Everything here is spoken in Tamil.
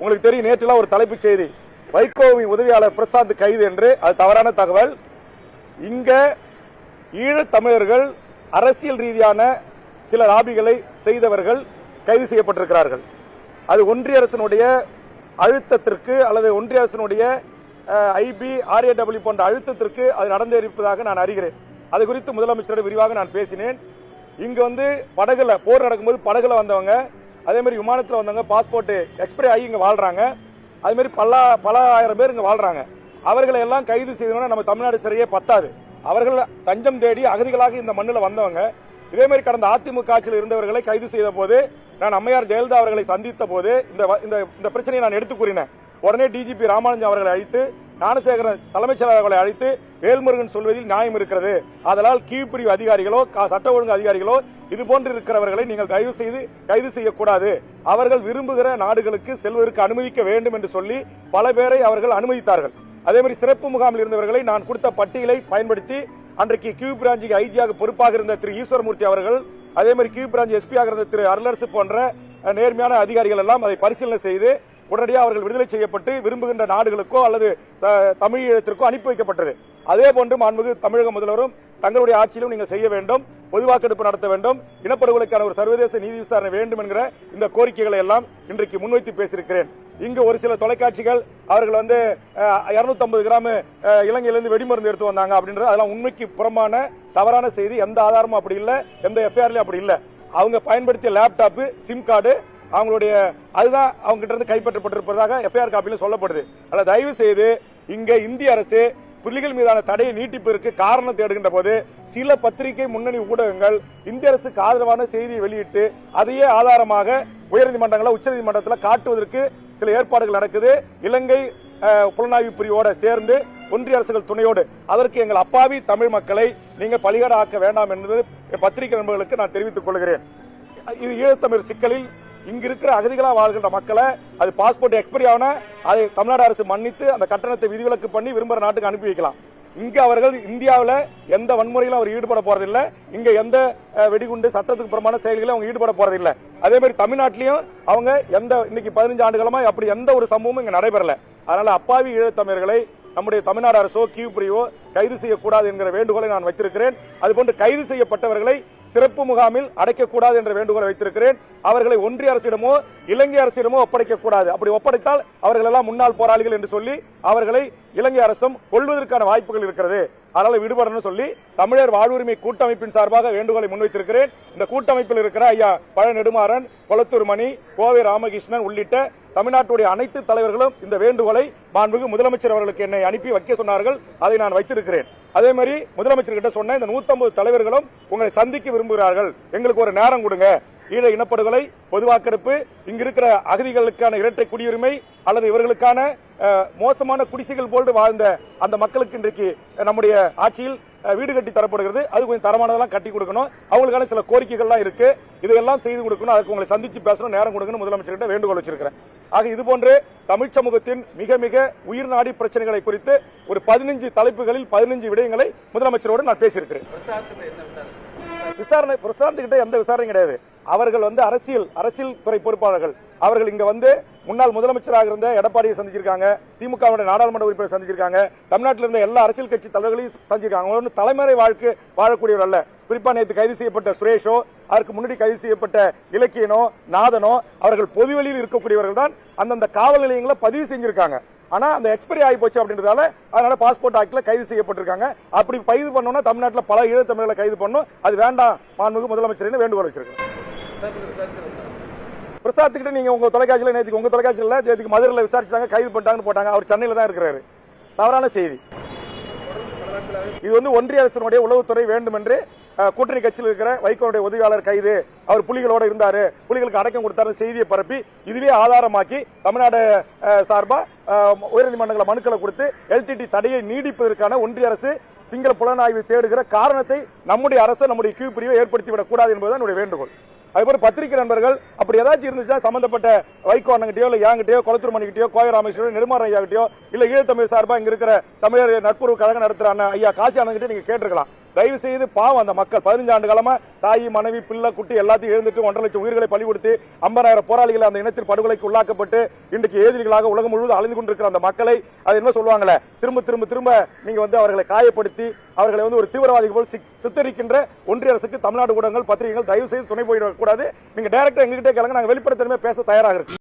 உங்களுக்கு தெரியும் நேற்றுலாம் ஒரு தலைப்புச் செய்தி. வைகோவின் உதவியாளர் பிரசாந்த் கைது என்று. அது தவறான தகவல். இங்க ஈழத் தமிழர்கள் அரசியல் ரீதியான சில லாபிகளை செய்தவர்கள் கைது செய்யப்பட்டிருக்கிறார்கள். அது ஒன்றிய அரசனுடைய அழுத்தத்திற்கு அல்லது ஒன்றிய அரசனுடைய ஐபி ஆர்ஏடபிள்யூ போன்ற அழுத்தத்திற்கு அது நடந்திருப்பதாக நான் அறிகிறேன். அது குறித்து முதலமைச்சரிடம் விரிவாக நான் பேசினேன். இங்க வந்து படகுல போர் நடக்கும்போது படகுல வந்தவங்க அதே மாதிரி விமானத்தில் வந்தவங்க பாஸ்போர்ட் எக்ஸ்பைரி ஆகி இங்கே வாழ்றாங்க. அதுமாரி மாதிரி பல பல ஆயிரம் பேர் இங்கே வாழ்றாங்க. அவர்களை எல்லாம் கைது செய்தோம்னா நம்ம தமிழ்நாடு சிறையே பத்தாது. அவர்கள் தஞ்சம் தேடி அகதிகளாக இந்த மண்ணில் வந்தவங்க இதே மாதிரி கடந்த அதிமுக ஆட்சியில் இருந்தவர்களை கைது செய்த போது நான் அம்மையார் ஜெயலலிதா அவர்களை சந்தித்த போது இந்த வ- இந்த இந்த பிரச்சனையை நான் எடுத்து கூறினேன். உடனே டிஜிபி ராமானுஜம் அவர்களை அழைத்து ஞானசேகரன் தலைமைச் செயலாளர் அவர்களை அழைத்து வேல்முருகன் சொல்வதில் நியாயம் இருக்கிறது. அதனால் கீழ்பிரிவு அதிகாரிகளோ கா- சட்ட ஒழுங்கு அதிகாரிகளோ இது போன்று இருக்கிறவர்களை நீங்கள் தயவு செய்து கைது செய்யக்கூடாது. அவர்கள் விரும்புகிற நாடுகளுக்கு செல்வதற்கு அனுமதிக்க வேண்டும் என்று சொல்லி பல பேரை அவர்கள் அனுமதித்தார்கள். அதே மாதிரி சிறப்பு முகாமில் இருந்தவர்களை நான் கொடுத்த பட்டியலை பயன்படுத்தி அன்றைக்கு கியூ பிராஞ்சுக்கு ஐஜியாக பொறுப்பாக இருந்த திரு ஈஸ்வரமூர்த்தி அவர்கள் அதே மாதிரி கியூ பிராஞ்ச் எஸ்பியாக இருந்த திரு அருளரசு போன்ற நேர்மையான அதிகாரிகள் எல்லாம் அதை பரிசீலனை செய்து உடனடியாக அவர்கள் விடுதலை செய்யப்பட்டு விரும்புகின்ற நாடுகளுக்கோ அல்லது த- அனுப்பி வைக்கப்பட்டது. அதே போன்று மாண்புமிகு தமிழக முதல்வரும் தங்களுடைய ஆட்சியிலும் நீங்கள் செய்ய வேண்டும் பொது வாக்கெடுப்பு நடத்த வேண்டும் இனப்படுகொலைக்கான ஒரு சர்வதேச நீதி விசாரணை வேண்டும் என்கிற இந்த கோரிக்கைகளை எல்லாம் இன்றைக்கு முன்வைத்து பேசியிருக்கிறேன். இங்கு ஒரு சில தொலைக்காட்சிகள் அவர்கள் வந்து இருநூத்தி ஐம்பது கிராம் இலங்கையிலிருந்து வெடிமருந்து எடுத்து வந்தாங்க அப்படின்றது அதெல்லாம் உண்மைக்கு புறமான தவறான செய்தி. எந்த ஆதாரமும் அப்படி இல்லை எந்த எஃப்ஐஆர்லயும் அப்படி இல்லை. அவங்க பயன்படுத்திய லேப்டாப்பு சிம் கார்டு அவங்களுடைய அதுதான் அவங்க கிட்ட இருந்து கைப்பற்றப்பட்டிருப்பதாக எஃப்ஐஆர் காப்பியில் சொல்லப்படுது. அல்ல தயவு செய்து இங்க இந்திய அரசு புலிகள் மீதான தடையை நீட்டிப்பிற்கு காரணம் தேடுகின்ற போது சில பத்திரிகை முன்னணி ஊடகங்கள் இந்திய அரசுக்கு ஆதரவான செய்தியை வெளியிட்டு அதையே ஆதாரமாக உயர்நீதிமன்றங்களை உச்சநீதிமன்றத்தில் காட்டுவதற்கு சில ஏற்பாடுகள் நடக்குது. இலங்கை புலனாய்வு பிரிவோட சேர்ந்து ஒன்றிய அரசுகள் துணையோடு அதற்கு எங்கள் அப்பாவி தமிழ் மக்களை நீங்க பலிகடாக்க வேண்டாம் என்பது பத்திரிகை நண்பர்களுக்கு நான் தெரிவித்துக் கொள்கிறேன். இது ஈழத்தமிழ் சிக்கலில் இங்க இருக்கிற அகதிகளா வாழ்கின்ற மக்களை அது பாஸ்போர்ட் எக்ஸ்பைரி ஆன அதை தமிழ்நாடு அரசு மன்னித்து அந்த கட்டணத்தை விதிவிலக்கு பண்ணி விரும்புகிற நாட்டுக்கு அனுப்பி வைக்கலாம். இங்க அவர்கள் இந்தியாவில் எந்த வன்முறையிலும் அவர் ஈடுபட போறதில்லை. இங்க எந்த வெடிகுண்டு சட்டத்துக்கு புறமான செயல்களிலும் அவங்க ஈடுபட போறதில்லை. அதே மாதிரி தமிழ்நாட்டிலையும் அவங்க எந்த இன்னைக்கு பதினஞ்சு ஆண்டுகளமா அப்படி எந்த ஒரு சம்பவமும் இங்க நடைபெறல. அதனால அப்பாவி ஈழத்தமிழர்களை நம்முடைய தமிழ்நாடு அரசோ கியூபிரியோ கைது செய்யக்கூடாது என்கிற வேண்டுகோளை நான் வைத்திருக்கிறேன். அதுபோன்று கைது செய்யப்பட்டவர்களை சிறப்பு முகாமில் அடைக்கக்கூடாது என்ற வேண்டுகோளை வைத்திருக்கிறேன். அவர்களை ஒன்றிய அரசிடமோ இலங்கை அரசிடமோ ஒப்படைக்கக்கூடாது. அப்படி ஒப்படைத்தால் அவர்கள் எல்லாம் முன்னாள் போராளிகள் என்று சொல்லி அவர்களை இலங்கை அரசும் கொள்வதற்கான வாய்ப்புகள் இருக்கிறது. அதனால விடுபடணும்னு சொல்லி தமிழர் வாழ்வுரிமை கூட்டமைப்பின் சார்பாக வேண்டுகோளை முன்வைத்திருக்கிறேன். இந்த கூட்டமைப்பில் இருக்கிற ஐயா பழ நெடுமாறன் கொளத்தூர் மணி கோவை ராமகிருஷ்ணன் உள்ளிட்ட தமிழ்நாட்டுடைய அனைத்து தலைவர்களும் இந்த வேண்டுகோளை மாண்புமிகு முதலமைச்சர் அவர்களுக்கு என்னை அனுப்பி வைக்க சொன்னார்கள். அதை நான் வைத்திருக்கிறேன். அதே மாதிரி முதலமைச்சர் கிட்ட சொன்ன இந்த 150 தலைவர்களும் உங்களை சந்திக்க விரும்புகிறார்கள். எங்களுக்கு ஒரு நேரம் கொடுங்க. ஈழ இனப்படுகொலை பொதுவாக்கெடுப்பு இங்க இருக்கிற அகதிகளுக்கான இரட்டை குடியுரிமை அல்லது இவர்களுக்கான மோசமான குடிசைகள் போன்று வாழ்ந்த அந்த மக்களுக்கு இன்றைக்கு நம்முடைய ஆட்சியில் வீடு கட்டி தரப்படுகிறது. அது கொஞ்சம் தரமானதெல்லாம் கட்டி கொடுக்கணும். அவங்களுக்கான சில கோரிக்கைகள்லாம் இருக்கு. இதையெல்லாம் செய்து கொடுக்கணும். அதுக்கு உங்களை சந்திச்சு பேசணும். நேரம் கொடுக்கணும் முதலமைச்சர்கிட்ட வேண்டுகோள் வச்சிருக்கிறேன். ஆக இது போன்று தமிழ் சமூகத்தின் மிக மிக உயிர் நாடி பிரச்சனைகளை குறித்து ஒரு பதினஞ்சு தலைப்புகளில் பதினஞ்சு விடயங்களை முதலமைச்சரோடு நான் பேசியிருக்கிறேன். விசாரணை பிரசாந்த் கிட்ட எந்த விசாரணையும் கிடையாது. அவர்கள் வந்து அரசியல் அரசியல் துறை பொறுப்பாளர்கள். அவர்கள் இங்க வந்து முன்னாள் முதலமைச்சராக இருந்த எடப்பாடியை சந்திச்சிருக்காங்க. திமுகவுடைய நாடாளுமன்ற உறுப்பினர் சந்திச்சிருக்காங்க. தமிழ்நாட்டில் இருந்த எல்லா அரசியல் கட்சி தலைவர்களையும் சந்திச்சிருக்காங்க. அவங்க வந்து தலைமுறை வாழ்க்கை வாழக்கூடியவர் அல்ல. குறிப்பா நேற்று கைது செய்யப்பட்ட சுரேஷோ அதற்கு முன்னாடி கைது செய்யப்பட்ட இலக்கியனோ நாதனோ அவர்கள் பொதுவெளியில் இருக்கக்கூடியவர்கள் தான் அந்தந்த காவல் நிலையங்களை பதிவு செஞ்சிருக்காங்க. ஆனா அந்த எக்ஸ்பைரி ஆகி போச்சு அப்படின்றதால அதனால பாஸ்போர்ட் ஆக்டில் கைது செய்யப்பட்டிருக்காங்க. அப்படி கைது பண்ணோம்னா தமிழ்நாட்டில் பல ஈழத்தமிழர்களை கைது பண்ணும் அது வேண்டாம் மாண்புமிகு முதலமைச்சர் வேண்டுகோள் வச்சிருக்கேன் பிரசாத் கிட்ட நீங்க உங்க தொலைக்காட்சியில நேற்றுக்கு உங்க தொலைக்காட்சியில் நேற்றுக்கு மதுரையில் விசாரிச்சாங்க கைது பண்ணிட்டாங்கன்னு போட்டாங்க. அவர் சென்னையில் தான் இருக்கிறாரு. தவறான செய்தி. இது வந்து ஒன்றிய அரசினுடைய உளவுத்துறை வேண்டும் என்று கூட்டணி கட்சியில் இருக்கிற வைகோனுடைய உதவியாளர் கைது. அவர் புலிகளோட இருந்தாரு. புலிகளுக்கு அடக்கம் கொடுத்தாரு செய்தியை பரப்பி இதுவே ஆதாரமாக்கி தமிழ்நாடு சார்பா அஹ், உயர்நீதிமன்றங்கள மனுக்களை கொடுத்து எல்டிடி தடையை நீடிப்பதற்கான ஒன்றிய அரசு சிங்கள புலனாய்வு தேடுகிற காரணத்தை நம்முடைய அரசு நம்முடைய கியூ பிரிவை ஏற்படுத்தி விடக்கூடாது என்பதுதான் என்னுடைய வேண்டுகோள். அதுபோல பத்திரிகை நண்பர்கள் அப்படி ஏதாச்சும் இருந்துச்சுன்னா சம்பந்தப்பட்ட வைகோ அண்ணங்கிட்டயோ இல்ல யாங்கிட்டயோ கொளத்தூர் மணிக்கிட்டயோ கோய ராமேஸ்வரன் நெடுமாற ஐயா கிட்டயோ இல்ல ஈழத்தமிழ் சார்பா இங்க இருக்கிற தமிழர் நட்புறவு கழகம் நடத்துற ஐயா காசி அண்ணங்கிட்ட நீங்க கேட்டிருக்கலாம். தயவு செய்து பாவம் அந்த மக்கள். பதினஞ்சு ஆண்டு காலமா தாய் மனைவி பிள்ளை குட்டி எல்லாத்தையும் எழுந்துட்டு ஒன்றரை லட்சம் உயிர்களை பலி கொடுத்து ஐம்பதாயிரம் போராளிகள் அந்த இனத்தில் படுகொலைக்கு உள்ளாக்கப்பட்டு இன்றைக்கு ஏதிரிகளாக உலகம் முழுவதும் அழிந்து கொண்டிருக்கிற அந்த மக்களை அது என்ன சொல்லுவாங்களே திரும்ப திரும்ப திரும்ப நீங்க வந்து அவர்களை காயப்படுத்தி அவர்களை வந்து ஒரு தீவிரவாதிகள் போல் சித்தரிக்கின்ற ஒன்றிய அரசுக்கு தமிழ்நாடு ஊடகங்கள் பத்திரிகைகள் தயவு செய்து துணை போயிடக்கூடாது. நீங்க டைரக்டா எங்ககிட்ட கிளங்க நாங்க வெளிப்படைத்தன்மையா பேச தயாராக இருக்கு